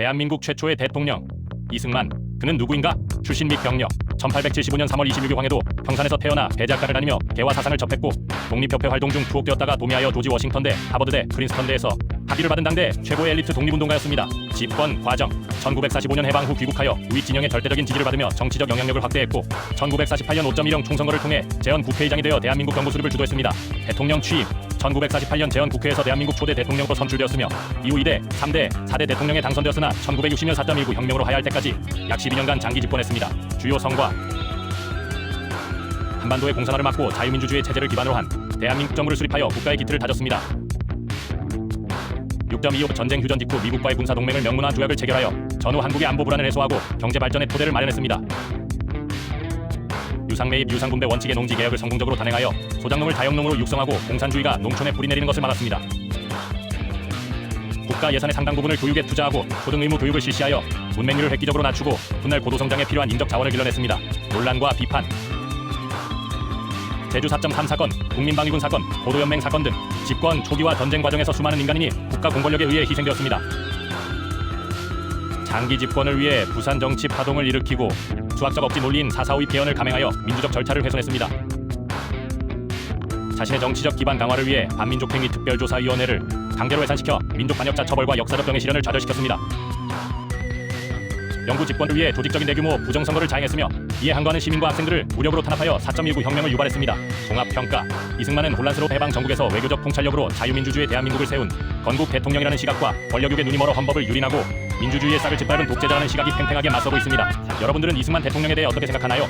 대한민국 최초의 대통령 이승만 그는 누구인가? 출신 및 경력 1875년 3월 26일 황해도 평산에서 태어나 대작가를 다니며 개화 사상을 접했고 독립협회 활동 중 투옥되었다가 도미하여 조지 워싱턴대 하버드대 프린스턴대에서 학위를 받은 당대 최고의 엘리트 독립운동가였습니다. 집권 과정 1945년 해방 후 귀국하여 우익 진영의 절대적인 지지를 받으며 정치적 영향력을 확대했고 1948년 5.1형 총선거를 통해 재헌 국회의장이 되어 대한민국 정부 수립을 주도했습니다. 대통령 취임 1948년 재헌 국회에서 대한민국 초대 대통령으로 선출되었으며 이후 2대, 3대, 4대 대통령에 당선되었으나 1960년 4.19 혁명으로 하야할 때까지 약 12년간 장기 집권했습니다. 주요 성과 한반도의 공산화를 막고 자유민주주의 체제를 기반으로 한 대한민국 정부를 수립하여 국가의 기틀을 다졌습니다. 6.25 전쟁 휴전 직후 미국과의 군사 동맹을 명문화 조약을 체결하여 전후 한국의 안보 불안을 해소하고 경제 발전의 토대를 마련했습니다. 유상 매입 유상 분배 원칙의 농지 개혁을 성공적으로 단행하여 소작농을 다역농으로 육성하고 공산주의가 농촌에 뿌리 내리는 것을 막았습니다. 국가 예산의 상당 부분을 교육에 투자하고 초등 의무 교육을 실시하여 문맹률을 획기적으로 낮추고 훗날 고도 성장에 필요한 인적 자원을 길러냈습니다. 논란과 비판 제주 4.3 사건, 국민방위군 사건, 고도연맹 사건 등 집권 초기와 전쟁 과정에서 수많은 인간인이 국가 공권력에 의해 희생되었습니다. 장기 집권을 위해 부산 정치 파동을 일으키고 수학적 억지 논리인 4.4.5의 개헌을 감행하여 민주적 절차를 훼손했습니다. 자신의 정치적 기반 강화를 위해 반민족행위 특별조사위원회를 강제로 해산시켜 민족 반역자 처벌과 역사적 병의 실현을 좌절시켰습니다. 영구 집권을 위해 조직적인 대규모 부정선거를 자행했으며 이에 항거하는 시민과 학생들을 무력으로 탄압하여 4.19 혁명을 유발했습니다. 종합평가 이승만은 혼란스러운 해방 정국에서 외교적 통찰력으로 자유민주주의 대한민국을 세운 건국 대통령이라는 시각과 권력욕에 눈이 멀어 헌법을 유린하고 민주주의의 싹을 짓밟은 독재자라는 시각이 팽팽하게 맞서고 있습니다. 여러분들은 이승만 대통령에 대해 어떻게 생각하나요?